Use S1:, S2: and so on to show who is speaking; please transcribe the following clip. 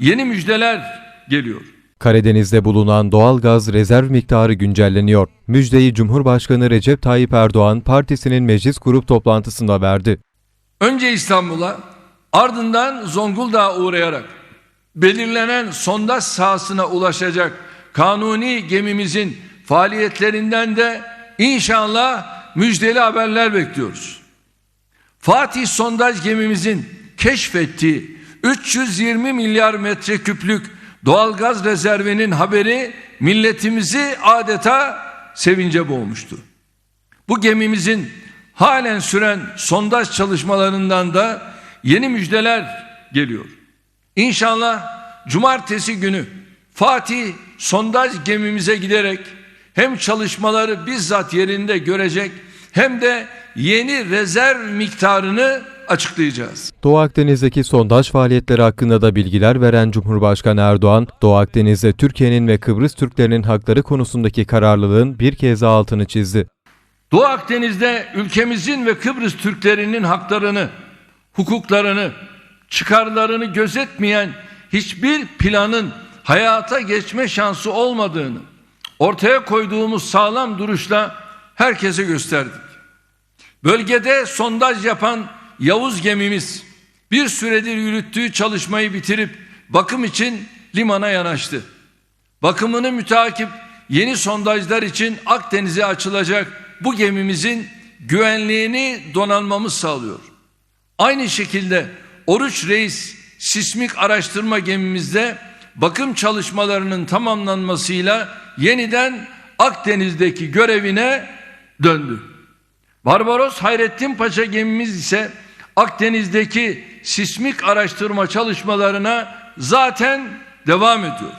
S1: yeni müjdeler geliyor.
S2: Karadeniz'de bulunan doğal gaz rezerv miktarı güncelleniyor. Müjdeyi Cumhurbaşkanı Recep Tayyip Erdoğan partisinin meclis grup toplantısında verdi.
S1: Önce İstanbul'a ardından Zonguldak'a uğrayarak belirlenen sondaj sahasına ulaşacak kanuni gemimizin faaliyetlerinden de inşallah müjdeli haberler bekliyoruz. Fatih sondaj gemimizin keşfettiği 320 milyar metreküplük doğalgaz rezervinin haberi milletimizi adeta sevince boğmuştu. Bu gemimizin halen süren sondaj çalışmalarından da yeni müjdeler geliyor. İnşallah cumartesi günü Fatih sondaj gemimize giderek hem çalışmaları bizzat yerinde görecek hem de yeni rezerv miktarını açıklayacağız.
S2: Doğu Akdeniz'deki sondaj faaliyetleri hakkında da bilgiler veren Cumhurbaşkanı Erdoğan, Doğu Akdeniz'de Türkiye'nin ve Kıbrıs Türklerinin hakları konusundaki kararlılığın bir kez daha altını çizdi.
S1: Doğu Akdeniz'de ülkemizin ve Kıbrıs Türklerinin haklarını, hukuklarını, çıkarlarını gözetmeyen hiçbir planın hayata geçme şansı olmadığını ortaya koyduğumuz sağlam duruşla herkese gösterdik. Bölgede sondaj yapan Yavuz gemimiz bir süredir yürüttüğü çalışmayı bitirip bakım için limana yanaştı. Bakımını mütakip yeni sondajlar için Akdeniz'e açılacak bu gemimizin güvenliğini donanmamız sağlıyor. Aynı şekilde Oruç Reis sismik araştırma gemimizde bakım çalışmalarının tamamlanmasıyla yeniden Akdeniz'deki görevine döndü. Barbaros Hayrettin Paşa gemimiz ise Akdeniz'deki sismik araştırma çalışmalarına zaten devam ediyor.